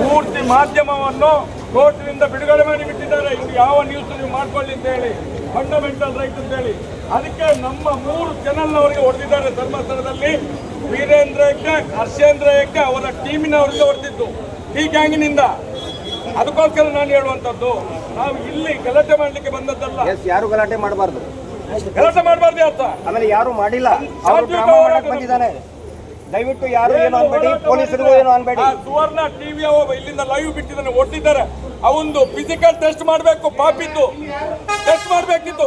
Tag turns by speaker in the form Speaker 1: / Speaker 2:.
Speaker 1: ಪೂರ್ತಿ ಮಾಧ್ಯಮವನ್ನು ಕೋರ್ಟ್ನಿಂದ ಬಿಡುಗಡೆ ಮಾಡಿ ಬಿಟ್ಟಿದ್ದಾರೆ. ಇದು ಯಾವ ನ್ಯೂಸ್ ನೀವು ಮಾಡ್ಕೊಳ್ಳಿ ಅಂತ ಹೇಳಿ ಫಂಡಮೆಂಟಲ್ ರೈಟ್ ಅಂತ ಹೇಳಿ. ಅದಕ್ಕೆ ನಮ್ಮ ಮೂರು ಚಾನಲ್ನವರಿಗೆ ಹೊಡೆದಿದ್ದಾರೆ ಧರ್ಮಸ್ಥಳದಲ್ಲಿ. ವೀರೇಂದ್ರ ಹೆಗ್ಡೆ ಹರ್ಷೇಂದ್ರ ಹೆಗ್ಡೆ ಅವರ ಟೀಮಿನವರಿಗೆ ಹೊಡೆದಿದ್ದು. ಈ ಗ್ಯಾಂಗಿನಿಂದ ಅದಕ್ಕೋಸ್ಕರ ನಾನು ಹೇಳುವಂಥದ್ದು ನಾವು ಇಲ್ಲಿ ಗಲಾಟೆ ಮಾಡಲಿಕ್ಕೆ ಬಂದದ್ದಲ್ಲ.
Speaker 2: ಯಾರು ಗಲಾಟೆ ಮಾಡಬಾರ್ದು?
Speaker 1: ಗಲಾಟೆ ಮಾಡಬಾರ್ದು ಅಂತ
Speaker 2: ಆಮೇಲೆ ಯಾರು ಮಾಡಿಲ್ಲ? ದಯವಿಟ್ಟು ಯಾರು ಏನು ಅನ್ಬೇಡಿ ಪೊಲೀಸರಿಗೂ ಏನು ಅನ್ಬೇಡಿ.
Speaker 1: ಸುವರ್ಣ ಟಿವಿ ಇಲ್ಲಿಂದ ಲೈವ್ ಬಿಟ್ಟಿದ್ದಾನೆ ಒಟ್ಟಿದ್ದಾರೆ ಅವೊಂದು ಫಿಸಿಕಲ್ ಟೆಸ್ಟ್ ಮಾಡಬೇಕು ಪಾಪಿದ್ದು. ಟೆಸ್ಟ್ ಮಾಡಬೇಕಿತ್ತು.